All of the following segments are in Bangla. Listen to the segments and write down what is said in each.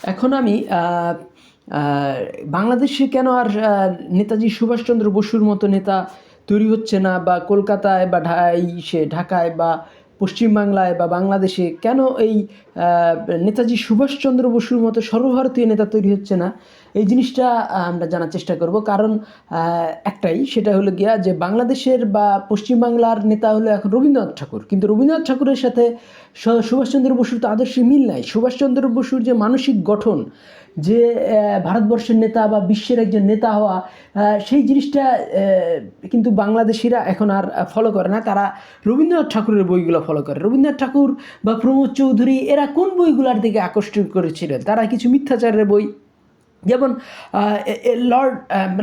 এখন আমি বাংলাদেশে কেন আর নেতাজি সুভাষচন্দ্র বসুর মতো নেতা তৈরি হচ্ছে না বা কলকাতায় বা সে ঢাকায় বা পশ্চিমবাংলায় বা বাংলাদেশে কেন এই নেতাজি সুভাষচন্দ্র বসুর মতো সর্বভারতীয় নেতা তৈরি হচ্ছে না? এই জিনিসটা আমরা জানার চেষ্টা করব। কারণ একটাই, সেটা হলো গিয়া যে বাংলাদেশের বা পশ্চিমবাংলার নেতা হলো এখন রবীন্দ্রনাথ ঠাকুর। কিন্তু রবীন্দ্রনাথ ঠাকুরের সাথে সুভাষচন্দ্র বসুর তো আদর্শে মিল নাই। সুভাষচন্দ্র বসুর যে মানসিক গঠন, যে ভারতবর্ষের নেতা বা বিশ্বের একজন নেতা হওয়া সেই জিনিসটা কিন্তু বাংলাদেশিরা এখন আর ফলো করে না। তারা রবীন্দ্রনাথ ঠাকুরের বইগুলো ফলো করে। রবীন্দ্রনাথ ঠাকুর বা প্রমোদ চৌধুরী, এরা কোন বইগুলোর দিকে আকর্ষণ করেছিলেন তারা কিছু মিথ্যাচারের বই যেমন লর্ড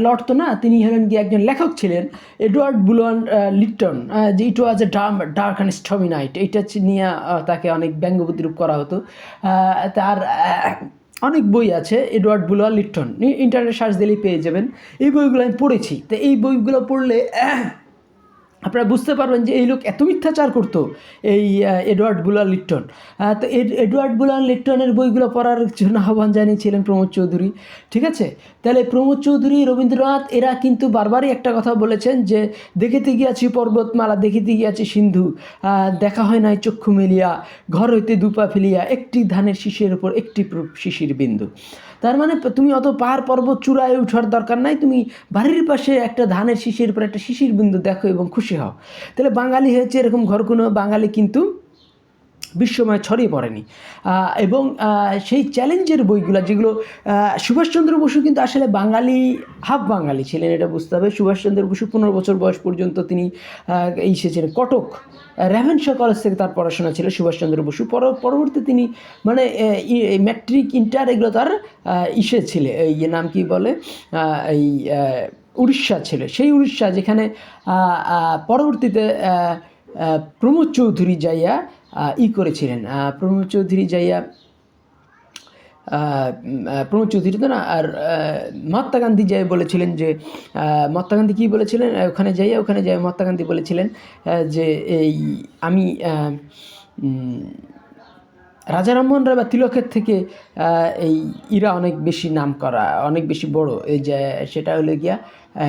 লর্ড তো না, তিনি হলেন গিয়ে একজন লেখক ছিলেন, এডওয়ার্ড বুলন লিটন যে it was a dark dark and stormy night এইটা নিয়ে তাকে অনেক ব্যঙ্গ প্রতিরূপ করা হতো। তার অনেক বই আছে, Edward Bulwer Lytton internet search দিলেই পেয়ে যাবেন। এই বইগুলো আমি পড়েছি, তো এই বইগুলো পড়লে আপনারা বুঝতে পারবেন যে এই লোক এত মিথ্যাচার করতো এই এডওয়ার্ড বুলার আহ, তো এড- এডওয়ার্ড বুলার লিটনের বইগুলো পড়ার জন্য আহ্বান জানিয়েছিলেন প্রমোদ চৌধুরী ঠিক আছে? তাহলে প্রমোদ চৌধুরী রবীন্দ্রনাথ এরা কিন্তু বারবারই একটা কথা বলেছেন যে দেখিতে গিয়াছি পর্বতমালা দেখিতে গিয়াছি সিন্ধু দেখা হয় নাই চক্ষু মেলিয়া ঘর হইতে দুপা ফেলিয়া একটি ধানের শিশির উপর একটি শিশির বিন্দু। তার মানে তুমি অত পাহাড় পর্বত চূড়ায় উঠার দরকার নাই, তুমি বাড়ির পাশে একটা ধানের শিশির উপর একটা শিশির বিন্দু দেখো এবং খুশি হও। তাহলে বাঙালি হয়েছে এরকম ঘর কোনো বাঙালি কিন্তু বিশ্বময় ছড়িয়ে পড়েনি। এবং সেই চ্যালেঞ্জের বইগুলো যেগুলো সুভাষচন্দ্র বসু কিন্তু আসলে বাঙালি, হাফ বাঙালি ছিলেন, এটা বুঝতে হবে। সুভাষচন্দ্র বসু পনেরো বছর বয়স পর্যন্ত তিনি এই এসেছিলেন কটক র্যাভেনশা কলেজ থেকে তার পড়াশোনা ছিল সুভাষচন্দ্র বসু। পর, পরবর্তী তিনি মানে ম্যাট্রিক, ইন্টার এগুলো তার ইসে ছিল, এই ইয়ে নাম কি বলে এই উড়িষ্যা ছিল। সেই উড়িষ্যা যেখানে পরবর্তীতে প্রমোদ চৌধুরী যাইয়া ই করেছিলেন। প্রমোদ চৌধুরী যাইয়া প্রমোদ চৌধুরী তো না, আর মহাত্মা গান্ধী যাই বলেছিলেন যে মহাত্মা গান্ধী কী বলেছিলেন? ওখানে যাইয়া, ওখানে যাই মহাত্মা গান্ধী বলেছিলেন যে এই আমি রাজা রামমোহন রায় বা তিলকের থেকে এই ইরা অনেক বেশি নাম করা অনেক বেশি বড়, এই যে, সেটা হলো গিয়া,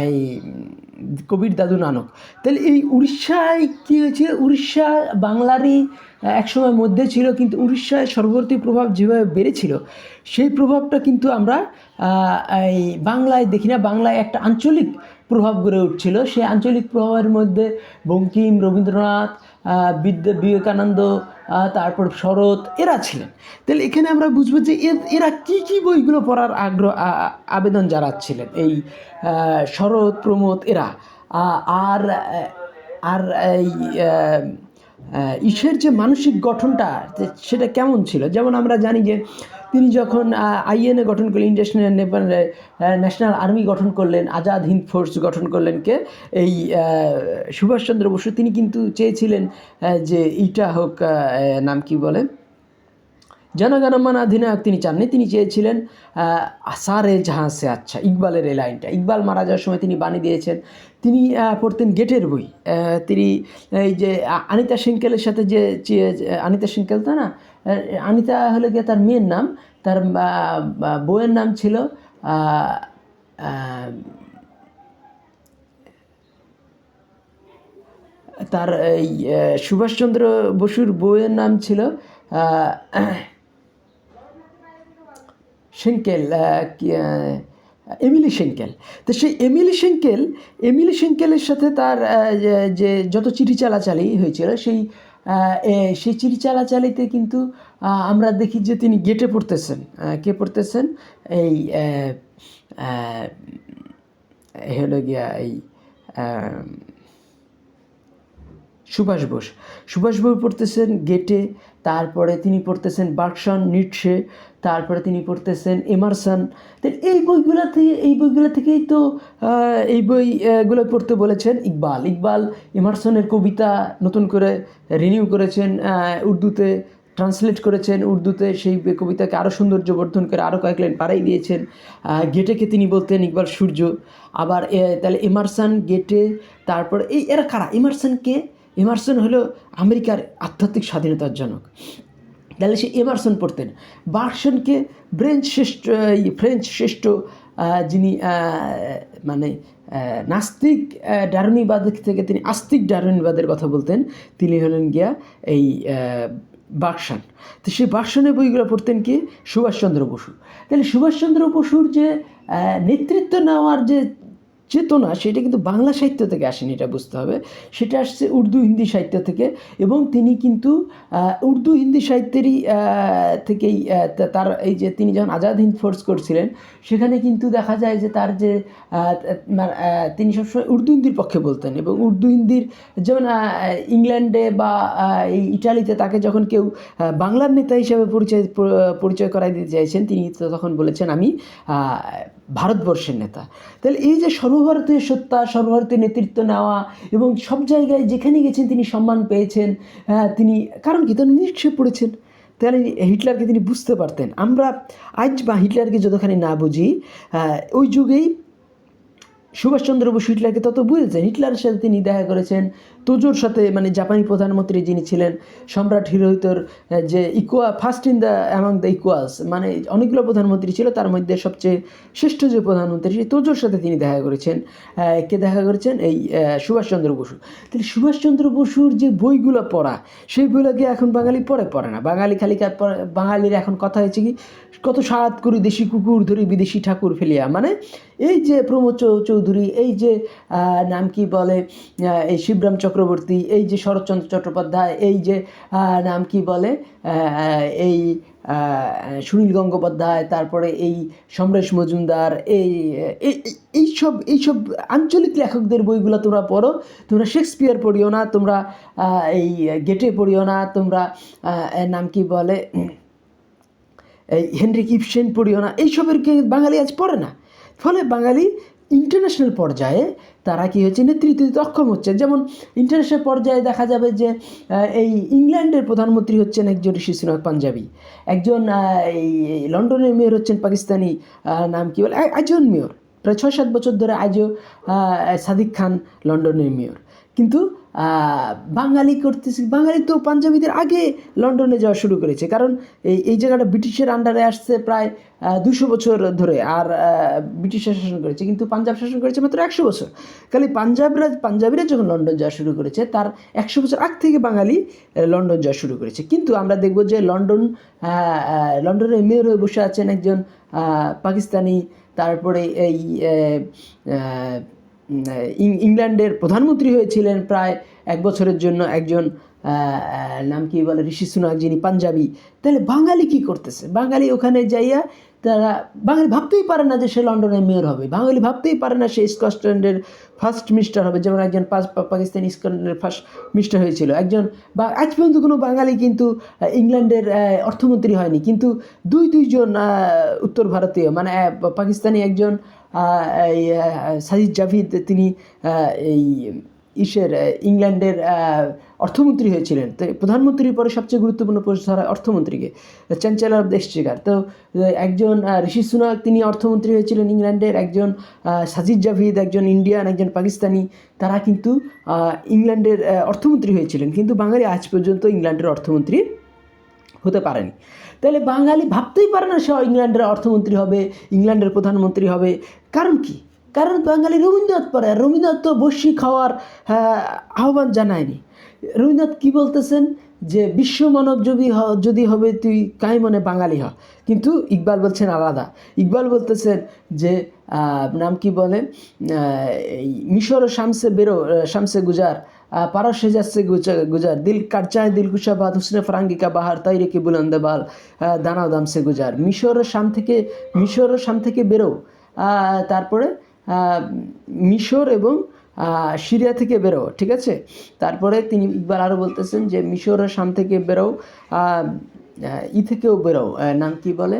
এই কবির দাদু নানক। তাহলে এই উড়িষ্যায় কী হয়েছে উড়িষ্যা বাংলারই একসময় মধ্যে ছিল, কিন্তু উড়িষ্যায় সর্ববর্তী প্রভাব যেভাবে বেড়েছিল, সেই প্রভাবটা কিন্তু আমরা এই বাংলায় দেখি না। বাংলায় একটা আঞ্চলিক প্রভাব গড়ে উঠছিল। সেই আঞ্চলিক প্রভাবের মধ্যে বঙ্কিম, রবীন্দ্রনাথ বিদ্যা বিবেকানন্দ তারপর শরৎ, এরা ছিলেন। তাহলে এখানে আমরা বুঝব যে এর- কি কি বইগুলো পড়ার আগ্রহ আবেদন জানাচ্ছিলেন? এই শরৎ, প্রমোদ, এরা। আর আর এই ঈশ্বরের যে মানসিক গঠনটা সেটা কেমন ছিল? যেমন আমরা জানি যে তিনি যখন আইএনএ গঠন করলেন নেপাল ন্যাশনাল আর্মি গঠন করলেন, আজাদ হিন্দ ফোর্স গঠন করলেন কে, এই সুভাষচন্দ্র বসু, তিনি কিন্তু চেয়েছিলেন যে এইটা হোক নাম কি বলে? জনগণমান অধিনায়ক তিনি চাননি, তিনি চেয়েছিলেন আসারে জাহাঁ সে আচ্ছা ইকবালের এই লাইনটা। ইকবাল মারা যাওয়ার সময় তিনি বাণী দিয়েছেন, তিনি পড়তেন গেটের বই তিনি এই যে আনিতা সিঙ্কেলের সাথে যে আনিতা সিঙ্কেল তো না আনিতা হলে গিয়ে তার মেয়ের নাম, তার বউয়ের নাম ছিল তার এই সুভাষচন্দ্র বসুর বউয়ের নাম ছিল সেঙ্কেল এমিলি সেঙ্কেল তো সেই এমিলি সেঙ্কেল এমিলি সেঙ্কেলের সাথে তার যে- যে যত চিঠি চালাচালি হয়েছিল, সেই সেই চিঠি চালাচালিতে কিন্তু আমরা দেখি যে তিনি গেটে পড়তেছেন। কে পড়তেছেন? এই হলো গিয়া এই সুভাষ বোস। সুভাষ বোস পড়তেছেন গেটে তারপরে তিনি পড়তেছেন বার্কসন নিটসে, তারপরে তিনি পড়তেছেন এমারসন। এই বইগুলো থেকে, এই বইগুলো থেকেই তো এই বইগুলো পড়তে বলেছেন ইকবাল। ইকবাল এমারসনের কবিতা নতুন করে রিনিউ করেছেন উর্দুতে ট্রান্সলেট করেছেন। উর্দুতে সেই কবিতাকে আরও সৌন্দর্য বর্ধন করে আরও কয়েক লাইন পাড়াই দিয়েছেন। গেটেকে তিনি বলতেন ইকবাল সূর্য। আবার তাহলে এমারসন গেটে, তারপর এই, এরা কারা? এমারসনকে এমারসন হলো আমেরিকার আধ্যাত্মিক স্বাধীনতার জনক। তাহলে সে এমারসন পড়তেন। বার্সনকে ব্রেঞ্চ শ্রেষ্ঠ, এই ফ্রেঞ্চ শ্রেষ্ঠ যিনি মানে নাস্তিক ডারুনিবাদ থেকে তিনি আস্তিক ডারুনিবাদের কথা বলতেন, তিনি হলেন গিয়া এই বাকশান তো সেই বাকশানের বইগুলো পড়তেন কি? সুভাষচন্দ্র বসু। তাহলে সুভাষচন্দ্র বসুর যে নেতৃত্ব নেওয়ার যে চেতনা, সেটা কিন্তু বাংলা সাহিত্য থেকে আসেনি, এটা বুঝতে হবে। সেটা আসছে উর্দু হিন্দি সাহিত্য থেকে এবং তিনি কিন্তু উর্দু হিন্দি সাহিত্যেরই থেকেই তার এই যে তিনি যখন আজাদ হিন্দ ফোর্স করছিলেন, সেখানে কিন্তু দেখা যায় যে তার যে তিনি সবসময় উর্দু হিন্দির পক্ষে বলতেন এবং উর্দু হিন্দির যেমন ইংল্যান্ডে বা এই ইটালিতে তাকে যখন কেউ বাংলার নেতা হিসেবে পরিচয় পরিচয় করাই দিতে চাইছেন, তিনি তখন বলেছেন, আমি ভারতবর্ষের নেতা। তাহলে এই যে সর্বভারতীয় সত্তা সর্বভারতীয় নেতৃত্ব নেওয়া এবং সব জায়গায় যেখানে গেছেন তিনি সম্মান পেয়েছেন হ্যাঁ, তিনি কারণ কি? তিনি নিশ্চয় পড়েছেন। তাহলে হিটলারকে তিনি বুঝতে পারতেন। আমরা আজ বা হিটলারকে যতখানি না বুঝি ওই যুগেই সুভাষচন্দ্র বসু হিটলারকে তত বুঝেছেন হিটলারের সাথে তিনি দেখা করেছেন। তোজোর সাথে মানে জাপানি প্রধানমন্ত্রী যিনি ছিলেন, সম্রাট হিরোহিতর যে ইকুয়া first in the among the equals মানে অনেকগুলো প্রধানমন্ত্রী ছিল, তার মধ্যে সবচেয়ে শ্রেষ্ঠ যে প্রধানমন্ত্রী সেই তোজোর সাথে তিনি দেখা করেছেন। কে দেখা করেছেন? এই সুভাষচন্দ্র বসু। তাহলে সুভাষচন্দ্র বসুর যে বইগুলো পড়া, সেই বইগুলোকে এখন বাঙালি পড়ে? পড়ে না। বাঙালি খালি বাঙালির এখন কথা হয়েছে কি, কত সাত করি দেশি কুকুর ধরি বিদেশি ঠাকুর ফেলিয়া। মানে এই যে প্রমোদ চৌধুরী, এই যে নাম কি বলে এই শিবরাম চক্রবর্তী, এই যে শরৎচন্দ্র চট্টোপাধ্যায়, এই যে নাম কি বলে এই সুনীল গঙ্গোপাধ্যায়, তারপরে এই সমরেশ মজুমদার, এই এই- এই- এইসব এইসব আঞ্চলিক লেখকদের বইগুলো তোমরা পড়ো, তোমরা শেক্সপিয়ার পড়িও না, তোমরা এই গেটে পড়িও না, তোমরা নাম কি বলে, এই হেনরি কিপসেন পড়িও না, এইসবের কে বাঙালি আজ পড়ে না। ফলে বাঙালি ইন্টারন্যাশনাল পর্যায়ে তারা কী হচ্ছে, নেতৃত্ব দিতে অক্ষম হচ্ছে। যেমন ইন্টারন্যাশনাল পর্যায়ে দেখা যাবে যে এই ইংল্যান্ডের প্রধানমন্ত্রী হচ্ছেন একজন ঋষি সুনাক পাঞ্জাবি। একজন এই লন্ডনের মেয়র হচ্ছেন পাকিস্তানি নাম কী বলে? একজন মেয়র। প্রায় ছয় সাত বছর ধরে আজও সাদিক খান লন্ডনের মেয়র। কিন্তু বাঙালি করতেছে, বাঙালি তো পাঞ্জাবিদের আগে লন্ডনে যাওয়া শুরু করেছে। কারণ এই এই জায়গাটা ব্রিটিশের আন্ডারে আসছে প্রায় দুশো বছর ধরে আর ব্রিটিশরা শাসন করেছে। কিন্তু পাঞ্জাব শাসন করেছে মাত্র একশো বছর। খালি পাঞ্জাবরা, পাঞ্জাবিরা যখন লন্ডন যাওয়া শুরু করেছে, তার একশো বছর আগ থেকে বাঙালি লন্ডন যাওয়া শুরু করেছে। কিন্তু আমরা দেখব যে লন্ডন লন্ডনের মেয়র হয়ে বসে আছেন একজন পাকিস্তানি তারপরে এই ইংল্যান্ডের প্রধানমন্ত্রী হয়েছিলেন প্রায় এক বছরের জন্য একজন নাম কি বলে, ঋষি সুনাক যিনি পাঞ্জাবি। তাহলে বাঙালি কি করতেছে? বাঙালি ওখানে যাইয়া তারা বাঙালি ভাবতেই পারে না যে সে লন্ডনের মেয়র হবে। বাঙালি ভাবতেই পারে না সে স্কটল্যান্ডের ফার্স্ট মিনিস্টার হবে। যেমন একজন পাকিস্তানি স্কটল্যান্ডের ফার্স্ট মিনিস্টার হয়েছিল। একজন বা আজ পর্যন্ত কোনো বাঙালি কিন্তু ইংল্যান্ডের অর্থমন্ত্রী হয়নি। কিন্তু দুই দুইজন উত্তর ভারতীয় মানে পাকিস্তানি একজন সাজিদ জাভিদ, তিনি এই ইসের ইংল্যান্ডের অর্থমন্ত্রী হয়েছিলেন। তো প্রধানমন্ত্রীর পরে সবচেয়ে গুরুত্বপূর্ণ পোস্ট ধরা অর্থমন্ত্রীকে চ্যান্সেলর অফ দ্য এক্সচেকার তো একজন ঋষি সুনাক, তিনি অর্থমন্ত্রী হয়েছিলেন ইংল্যান্ডের। একজন সাজিদ জাভিদ, একজন ইন্ডিয়ান, একজন পাকিস্তানি। তারা কিন্তু ইংল্যান্ডের অর্থমন্ত্রী হয়েছিলেন। কিন্তু বাঙালি আজ পর্যন্ত ইংল্যান্ডের অর্থমন্ত্রী হতে পারেনি। তাহলে বাঙালি ভাবতেই পারে না সে ইংল্যান্ডের অর্থমন্ত্রী হবে, ইংল্যান্ডের প্রধানমন্ত্রী হবে। কারণ কি? কারণ বাঙালি রবীন্দ্রনাথ পড়ে আর রবীন্দ্রনাথ তো বসি খাওয়ার আহ্বান জানায়নি। রবীন্দ্রনাথ কি বলতেছেন? যে বিশ্ব মানব যদি যদি হবে তুই কাই মনে বাঙালি হ। কিন্তু ইকবাল বলছেন আলাদা। ইকবাল বলতেছেন যে নাম কি বলে? মিশর ও শামসে বেরো শামসে গুজার। পারস যাচ্ছে গুজা- গুজার। দিল কাটচায় দিল কুশাবাদ হুসনে ফরাঙ্গি কা বাহার তাই রেখে বুলন্দে বাল। আহ, দানাও দাম গুজার। মিশরের শাম থেকে মিশরের শাম থেকে বেরো। তারপরে মিশর এবং সিরিয়া থেকে বেরো ঠিক আছে? তারপরে তিনি ইকবাল আরও বলতেছেন যে মিশরের শাম থেকে বেরো ই থেকেও বেরো নাম কি বলে?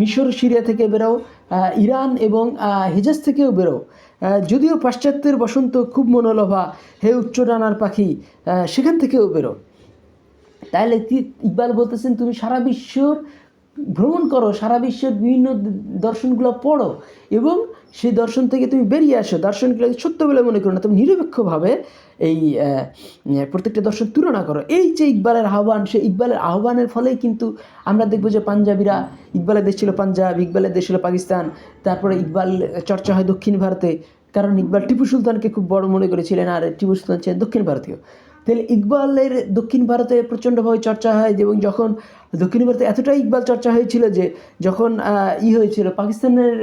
মিশর, সিরিয়া থেকে বেরো ইরান এবং হেজাজ থেকেও বেরো যদিও পাশ্চাত্যের বসন্ত খুব মনোলোভা, হে উচ্চ ডানার পাখি সেখান থেকেও বেরো তাহলে ইকবাল বলতেছেন, তুমি সারা বিশ্বর ভ্রমণ করো, সারা বিশ্বের বিভিন্ন দর্শনগুলো পড়ো এবং সেই দর্শন থেকে তুমি বেরিয়ে আসো। দর্শনগুলোকে সত্য বলে মনে করো না, তুমি নিরপেক্ষভাবে এই প্রত্যেকটা দর্শন তুলনা করো। এই যে ইকবালের আহ্বান সে ইকবালের আহ্বানের ফলেই কিন্তু আমরা দেখব যে পাঞ্জাবিরা, ইকবালের দেশ ছিল পাঞ্জাব, ইকবালের দেশ ছিল পাকিস্তান, তারপরে ইকবাল চর্চা হয় দক্ষিণ ভারতে, কারণ ইকবাল টিপু সুলতানকে খুব বড় মনে করেছিলেন আর টিপু সুলতান ছিলেন দক্ষিণ ভারতীয়। তাহলে ইকবালের দক্ষিণ ভারতে প্রচণ্ডভাবে চর্চা হয় এবং যখন দক্ষিণ ভারতে এতটাই ইকবাল চর্চা হয়েছিল যে, যখন ই হয়েছিল, পাকিস্তানের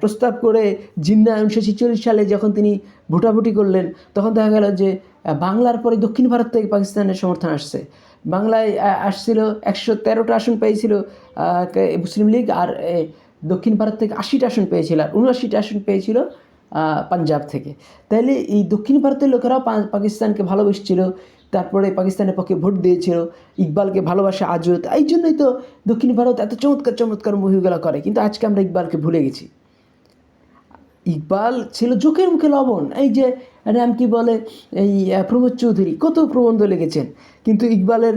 প্রস্তাব করে জিন্না উনিশশো ছেচল্লিশ সালে যখন তিনি ভোটাভুটি করলেন, তখন দেখা গেল যে বাংলার পরে দক্ষিণ ভারত থেকে পাকিস্তানের সমর্থন আসছে। বাংলায় আসছিল একশো তেরোটা আসন পেয়েছিল মুসলিম লীগ, আর দক্ষিণ ভারত থেকে আশিটা আসন পেয়েছিল, আর উনআশিটা আসন পেয়েছিল পাঞ্জাব থেকে। তাইলে এই দক্ষিণ ভারতের লোকেরাও পাকিস্তানকে ভালোবেসেছিল, তারপরে পাকিস্তানের পক্ষে ভোট দিয়েছিল, ইকবালকে ভালোবাসে আজও। এই জন্যই তো দক্ষিণ ভারত এত চমৎকার চমৎকার মুভিগুলো করে। কিন্তু আজকে আমরা ইকবালকে ভুলে গেছি। ইকবাল ছিল চোখের মুখে লবণ। এই যে নাম কি বলে, এই প্রমোদ চৌধুরী, কত প্রবন্ধ লিখেছেন। কিন্তু ইকবালের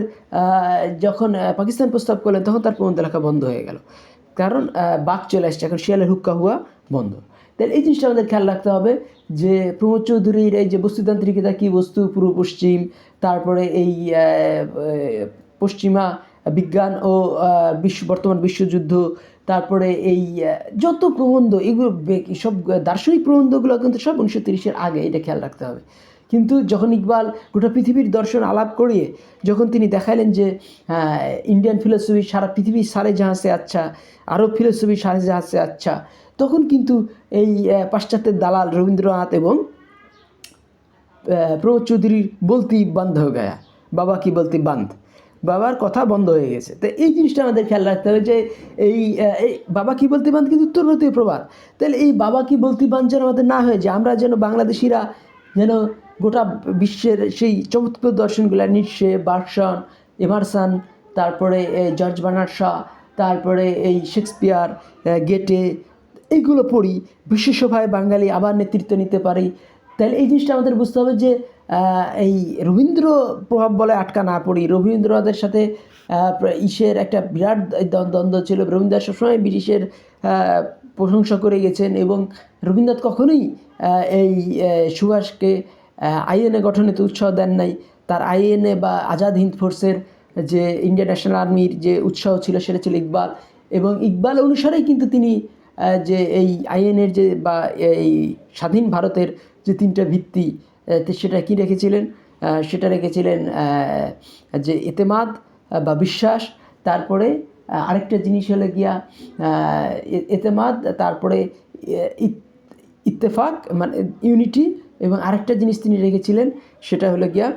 যখন পাকিস্তান প্রস্তাব করলেন, তখন তার প্রবন্ধ লেখা বন্ধ হয়ে গেল। কারণ বাঘ চলে আসছে, এখন শিয়ালের হুক্কা হুয়া বন্ধ। তাহলে এই জিনিসটা আমাদের খেয়াল রাখতে হবে যে প্রমোদ চৌধুরীর এই যে বস্তুতান্ত্রিকতা কী বস্তু? পূর্ব পশ্চিম, তারপরে এই পশ্চিমা বিজ্ঞান ও বিশ্ব, বর্তমান বিশ্বযুদ্ধ, তারপরে এই যত প্রবন্ধ, এগুলো সব দার্শনিক প্রবন্ধগুলো কিন্তু সব উনিশশো তিরিশের আগে, এটা খেয়াল রাখতে হবে। কিন্তু যখন ইকবাল গোটা পৃথিবীর দর্শন আলাপ করিয়ে, যখন তিনি দেখাইলেন যে ইন্ডিয়ান ফিলোসফি সারা পৃথিবীর সারে জাহাজে আচ্ছা আরব ফিলোসফি সারে জাহাজে আচ্ছা তখন কিন্তু এই পাশ্চাত্যের দালাল রবীন্দ্রনাথ এবং প্রমোদ চৌধুরীর বলতি বন্ধ হয়ে গয়া। বাবা কি বলতি বান্ধ? বাবার কথা বন্ধ হয়ে গেছে। তো এই জিনিসটা আমাদের খেয়াল রাখতে হবে যে এই বাবা কি বলতি বান্ধ কিন্তু উত্তর ভারতীয় প্রবাদ। তাহলে এই বাবা কি বলতি বান্ধ যেন আমাদের না হয়ে যায়? আমরা যেন বাংলাদেশিরা যেন গোটা বিশ্বের সেই চমৎকার দর্শনগুলো নিঃশে বার্সন এমারসন তারপরে জর্জ বার্নার্ড শাহ তারপরে এই শেক্সপিয়ার গেটে এইগুলো পড়ি। বিশ্বসভায় বাঙালি আবার নেতৃত্ব নিতে পারি। তাহলে এই জিনিসটা আমাদের বুঝতে হবে যে এই রবীন্দ্র প্রভাব বলে আটকা না পড়ি। রবীন্দ্রনাথের সাথে ইসের একটা বিরাট দ্বন্দ্ব ছিল। রবীন্দ্রনাথ সবসময় ব্রিটিশের প্রশংসা করে গেছেন এবং রবীন্দ্রনাথ কখনোই এই সুভাষকে আইএনএ গঠনে তো উৎসাহ দেন নাই। তার আইএনএ বা আজাদ হিন্দ ফোর্সের যে ইন্ডিয়ান ন্যাশনাল আর্মির যে উৎসাহ ছিল, সেটা ছিল ইকবাল। এবং ইকবাল অনুসারেই কিন্তু তিনি যে এই আইএনের যে বা এই স্বাধীন ভারতের যে তিনটা ভিত্তি সেটা কি রেখেছিলেন? সেটা রেখেছিলেন যে এতেমাদ বা বিশ্বাস, তারপরে আরেকটা জিনিস হলো গিয়া এতেমাদ, তারপরে ইত- ইত্তেফাক মানে ইউনিটি, এবং আরেকটা জিনিস তিনি রেখেছিলেন, সেটা হলো গিয়া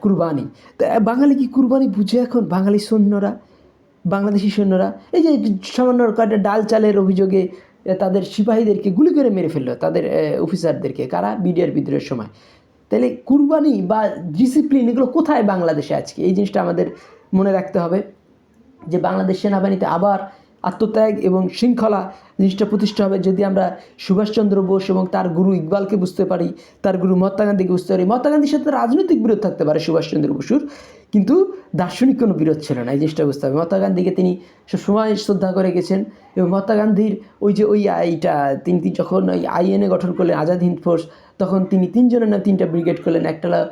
কুরবানি। তো বাঙালি কি কুরবানি বুঝে এখন? বাঙালি সৈন্যরা? বাংলাদেশি সৈন্যরা, এই যে সামান্য কয়েকটা ডাল চালের অভিযোগে তাদের সিপাহীদেরকে গুলি করে মেরে ফেলল, তাদের অফিসারদেরকে, কারা? বিডিআর বিদ্রোহের সময়। তাহলে কুরবানি বা ডিসিপ্লিন এগুলো কোথায় বাংলাদেশে আজকে? এই জিনিসটা আমাদের মনে রাখতে হবে যে বাংলাদেশ সেনাবাহিনীতে আবার আত্মত্যাগ এবং শৃঙ্খলা জিনিসটা প্রতিষ্ঠা হবে যদি আমরা সুভাষচন্দ্র বোস এবং তার গুরু ইকবালকে বুঝতে পারি, তার গুরু মহাত্মা গান্ধীকে বুঝতে পারি। মহাত্মা গান্ধীর সাথে রাজনৈতিক বিরোধ থাকতে পারে সুভাষচন্দ্র বসুর, কিন্তু দার্শনিক কোনো বিরোধ ছিল না এই জিনিসটা বুঝতে হবে। মহাত্মা গান্ধীকে তিনি সবসময় শ্রদ্ধা করে গেছেন এবং মহাত্মা গান্ধীর ওই যে ওই আইটা, তিনি যখন ওই আইএনএ গঠন করলেন, আজাদ হিন্দ ফোর্স, তখন তিনি তিনজনের নাম তিনটা ব্রিগেড করলেন। একটা হলো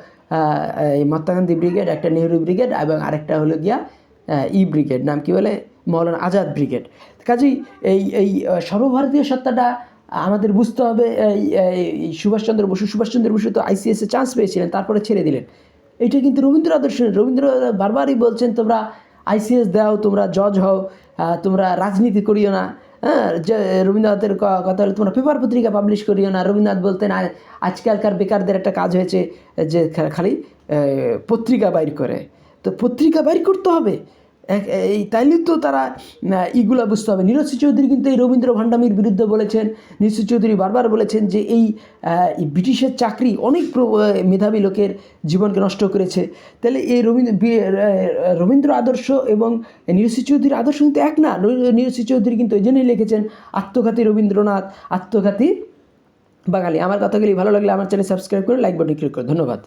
মহাত্মা গান্ধী ব্রিগেড, একটা নেহরু ব্রিগেড এবং আরেকটা হলো গিয়া ই ব্রিগেড। নাম কি বলে? মৌলানা আজাদ ব্রিগেড। কাজেই এই এই সর্বভারতীয় সত্তাটা আমাদের বুঝতে হবে, এই সুভাষচন্দ্র বসু সুভাষচন্দ্র বসু তো আইসিএসে চান্স পেয়েছিলেন, তারপরে ছেড়ে দিলেন। এটা কিন্তু রবীন্দ্র আদর্শ রবীন্দ্র বারবারই বলছেন, তোমরা আইসিএস দাও, তোমরা জজ হও তোমরা রাজনীতি করিও না। হ্যাঁ রবীন্দ্রনাথের কথা হলো, তোমরা পেপার পত্রিকা পাবলিশ করিও না। রবীন্দ্রনাথ বলতেন আজকালকার বেকারদের একটা কাজ হয়েছে যে খালি পত্রিকা বাইর করে। তো পত্রিকা বাইর করতে হবে। এই তাইলে তো তারা আহ, ইগুলা বুঝতে হবে। নীরজ চৌধুরী কিন্তু এই রবীন্দ্র ভান্ডামির বিরুদ্ধে বলেছেন। নীরজ চৌধুরী বারবার বলেছেন যে এই ব্রিটিশের চাকরি অনেক মেধাবী লোকের জীবনকে নষ্ট করেছে। তাহলে এই রবীন্দ্র রবীন্দ্র আদর্শ এবং নীরজ চৌধুরীর আদর্শ কিন্তু এক না। নীরজ চৌধুরী কিন্তু এই জন্যই লিখেছেন আত্মঘাতী রবীন্দ্রনাথ আত্মঘাতী বাঙালি। আমার কথাগুলি ভালো লাগলে আমার চ্যানেল সাবস্ক্রাইব করে লাইক বাটন ক্লিক করে। ধন্যবাদ।